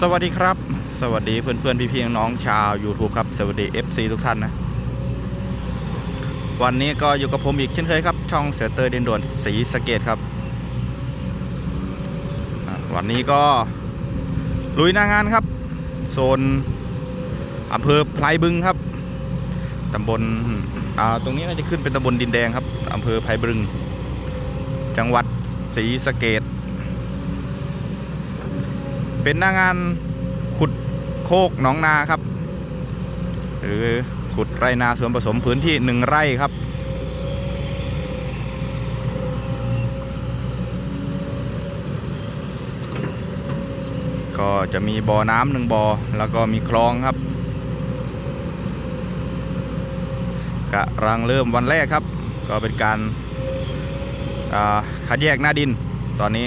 สวัสดีครับ สวัสดีเพื่อนเพื่อนพี่พี่ๆน้องๆชาว YouTube ครับ สวัสดี FC ทุกท่านนะ วันนี้ก็อยู่กับผมอีกเช่นเคยครับ ช่องเสือเตอร์ดินด่วนสีสะเกตครับ วันนี้ก็ลุยหน้างานครับ โซนอำเภอพลายบึงครับตำบลตรงนี้น่าจะขึ้นเป็นตำบลดินแดงครับอำเภอพลายบึง จังหวัดศรีสะเกด เป็นหน้างานขุดโคกหนองนาครับ หรือขุดไรนาส่วนผสมพื้นที่หนึ่งไร่ครับ ก็จะมีบ่อน้ำหนึ่งบ่อแล้วก็มีคลองครับกำลังเริ่มวันแรกครับ ก็เป็นการาคัดแยกหน้าดินตอนนี้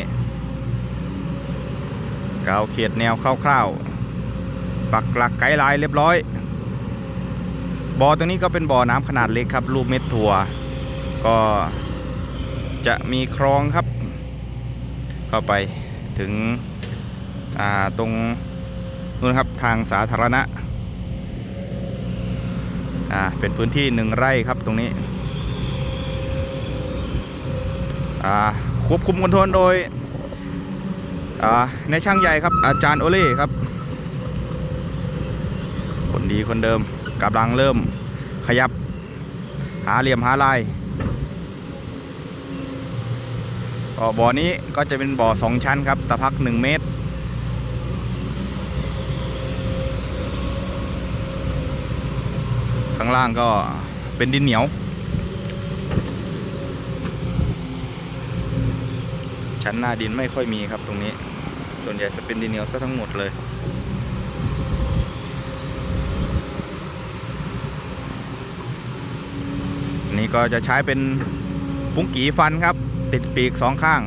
กาวเขียดแนวคร่าวๆ ปักหลักไกด์ไลน์เรียบร้อย บ่อตรงนี้ก็เป็นบ่อน้ำขนาดเล็กครับ รูปเม็ดถั่ว ก็จะมีคลองครับ เข้าไปถึงตรงนู้นครับทางสาธารณะอ่าเป็นพื้นที่หนึ่งไร่ครับตรงนี้อ่าควบคุมคอนโทรลโดย ในช่างใหญ่ครับ อาจารย์โอเล่ครับ คนดีคนเดิมกำลังเริ่มขยับ หาเหลี่ยมหาลายบ่อนี้ก็จะเป็นบ่อสองชั้นครับ ตะพักหนึ่งเมตร ข้างล่างก็เป็นดินเหนียว ชั้นหน้าดินไม่ค่อยมีครับตรงนี้ ส่วนใหญ่จะเป็นดินเหนียวซะทั้งหมดเลยอันนี้ก็จะใช้เป็นปุ้งกีฟันครับ ติดปีกสองข้าง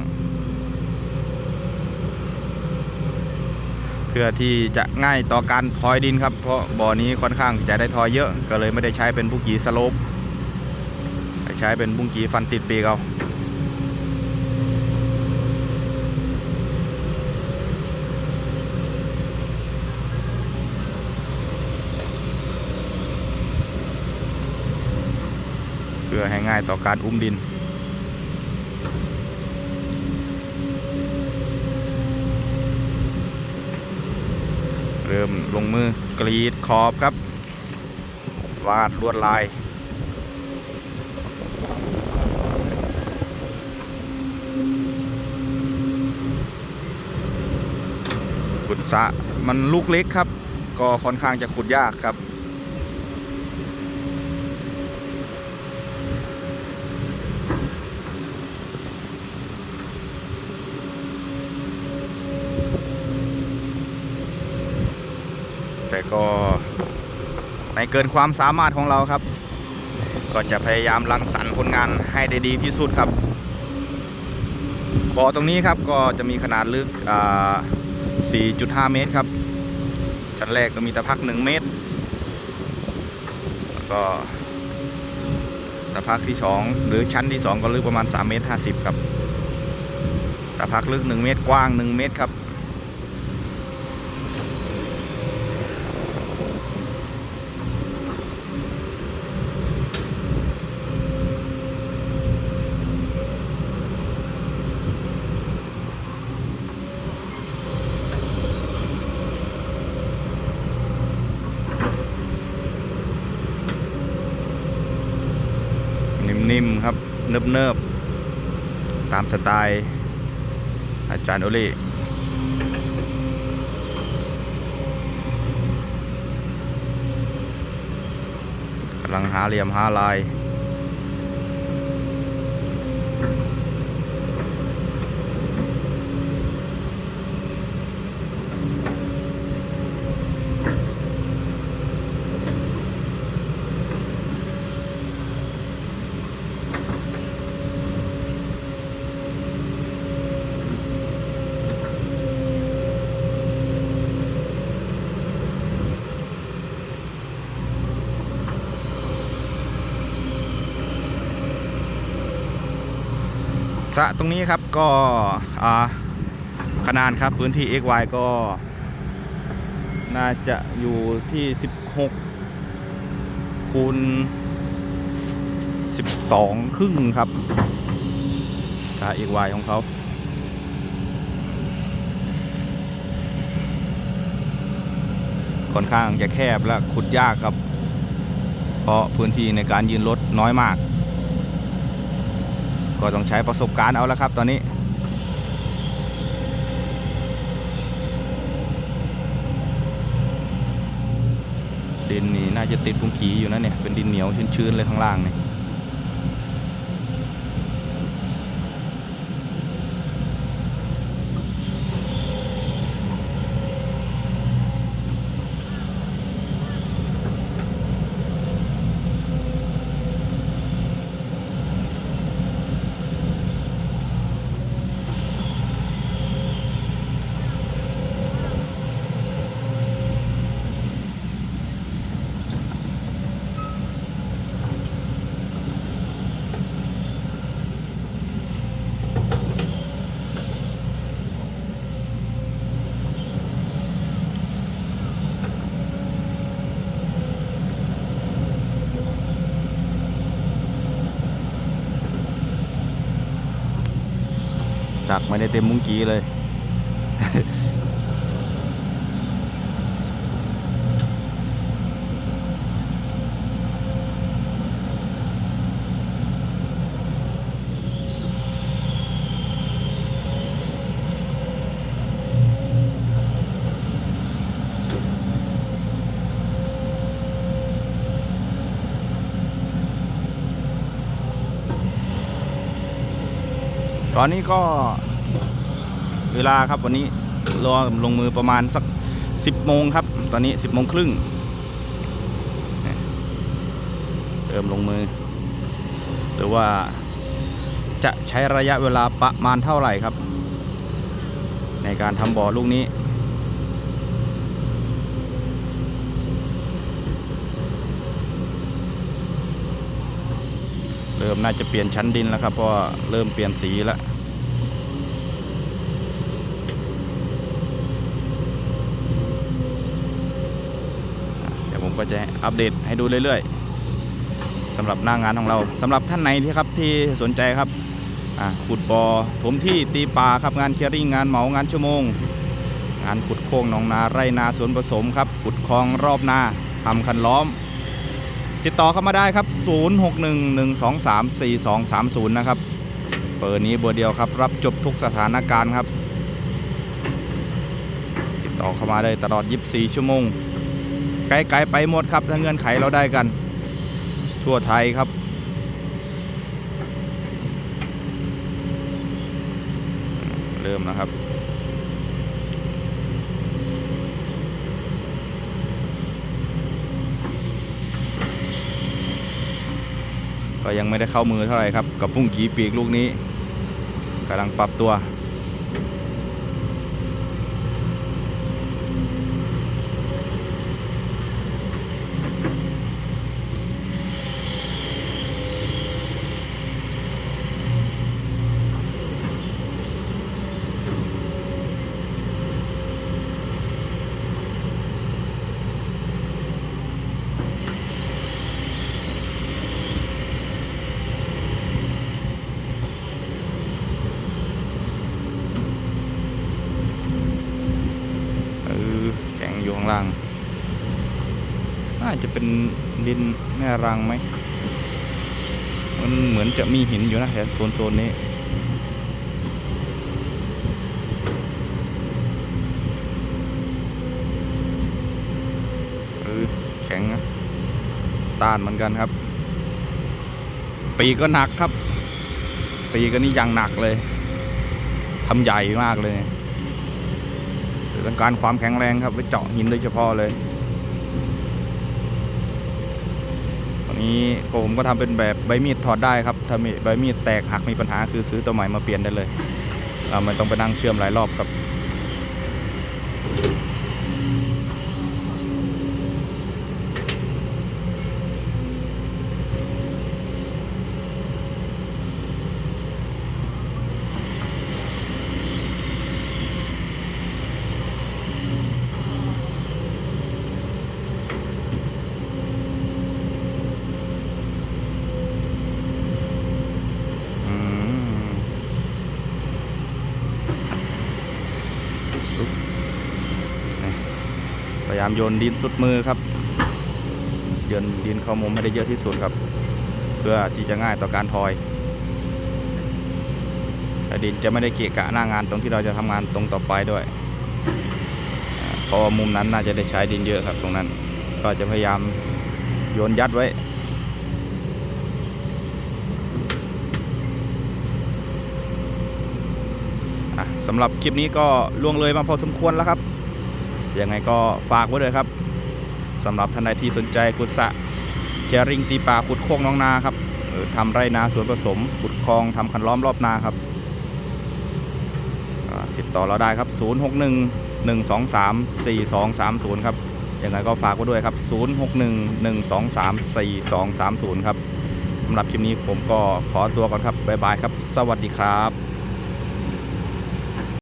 เพื่อที่จะง่ายต่อการทอยดินครับ เพราะบ่อนี้ค่อนข้างจะได้ทอยเยอะ ก็เลยไม่ได้ใช้เป็นปุ้งกีสโลปใช้เป็นปุ้งกีฟันติดปีกเอา พื่อให้ง่ายต่อการอุ้มดิน เริ่มลงมือกรีดขอบครับ วาดลวดลายขุดสะมันลูกเล็กครับ ก็ค่อนข้างจะขุดยากครับ ก็ไม่เกินความสามารถของเราครับ ก็จะพยายามรังสรรค์ผลงานให้ได้ดีที่สุดครับบ่อตรงนี้ครับก็จะมีขนาดลึก 4.5 เมตรครับ ชั้นแรกก็มีตะพัก 1 เมตร แล้วก็ตะพักที่ 2 หรือชั้นที่ 2 ก็ลึกประมาณ 3 เมตร 50 ครับ ตะพักลึก 1 เมตรกว้าง 1 เมตรครับ นิ่ม ๆครับเนิบๆตามสไตล์อาจารย์โอเล่กำลังหาเหลี่ยมหาลาย ส ระตรงนี้ครับก็ขขนาดครับพื้นที่ XY ก็ น่าจะอยู่ที่ 16คูณ12 ครึ่งครับค่า XY ของเขาค่อนข้างจะแคบและขุดยากครับ เพราะพื้นที่ในการยืนรถน้อยมาก ก็ต้องใช้ประสบการณ์เอาแล้วครับตอนนี้ ดินนี่น่าจะติดพุงขีอยู่นะเนี่ย เป็นดินเหนียวชื้นๆเลยข้างล่างเนี่ย จักไม่ได้เต็มมุ้งกี้เลย ตอนนี้ก็เวลาครับวันนี้รอลงมือประมาณสัก10โมงครับ ตอนนี้10โมงครึ่งเริ่มลงมือ หรือว่าจะใช้ระยะเวลาประมาณเท่าไหร่ครับ ในการทำบ่อลูกนี้ เริ่มน่าจะเปลี่ยนชั้นดินแล้วครับเพราะเริ่มเปลี่ยนสีแล้วเดี๋ยวผมก็จะอัปเดตให้ดูเรื่อยๆสำหรับหน้างานของเราสำหรับท่านไหนที่ครับที่สนใจครับขุดบอ่อถมที่ตีปลาครับงานเคลียริ่งงานเหมางานชั่วโมง งานขุดโค้งหนองนาไร่นาสวนผสมครับขุดคลองรอบนาทำคันล้อม ติดต่อเข้ามาได้ครับ 0611234230 นะครับเบอร์นี้เบอร์เดียวครับ รับจบทุกสถานการณ์ครับ ติดต่อเข้ามาได้ตลอด 24 ชั่วโมง ไกลๆไปหมดครับ ถ้าเงื่อนไขเราได้กัน ทั่วไทยครับเริ่มนะครับ ก็ยังไม่ได้เข้ามือเท่าไหร่ครับ กับพุ่งกีปีกลูกนี้กำลังปรับตัว เออแข็งอยู่ข้างล่าง น่าจะเป็น ดินแม่รังไหมมันเหมือนจะมีหินอยู่นะแถวโซนนี้แข็งนะต้านเหมือนกันครับ ปีกก็หนักครับ ปีก็นี่ยังหนักเลยทำใหญ่มากเลยต้องการความแข็งแรงครับไปเจาะหินโดยเฉพาะเลยตอ นี้ผมก็ทำเป็นแบบใบมีดถอดได้ครับ ถ้ามีใบมีดแตกหักมีปัญหาคือซื้อตัวใหม่มาเปลี่ยนได้เลย เราไม่ต้องไปนั่งเชื่อมหลายรอบครับ ยายามโยนดินสุดมือครับโยนดินเข้ามุมให้ได้เยอะที่สุดครับ เพื่อที่จะง่ายต่อการทอยแต่ดินจะไม่ได้เกะกะหน้างานตรงที่เราจะทำงานตรงต่อไปด้วยเพราะมุมนั้นน่าจะได้ใช้ดินเยอะครับตรงนั้น ก็จะพยายามโยนยัดไว้สำหรับคลิปนี้ก็ล่วงเลยมาพอสมควรแล้วครับ ยังไงก็ฝากไว้เลยครับสำหรับท่านใดที่สนใจขุดสะแชริงตีปลาขุดโคกน้องนาครับหรือทำไรนาสวนผสมขุดคลองทำคันล้อมรอบนาครับติดต่อเราได้ครับ 061 123 4230 ครับยังไงก็ฝากไว้ด้วยครับ 061 123 4230 ครับสำหรับคลิปนี้ผมก็ขอตัวก่อนครับ บ๊ายบายครับ สวัสดีครับ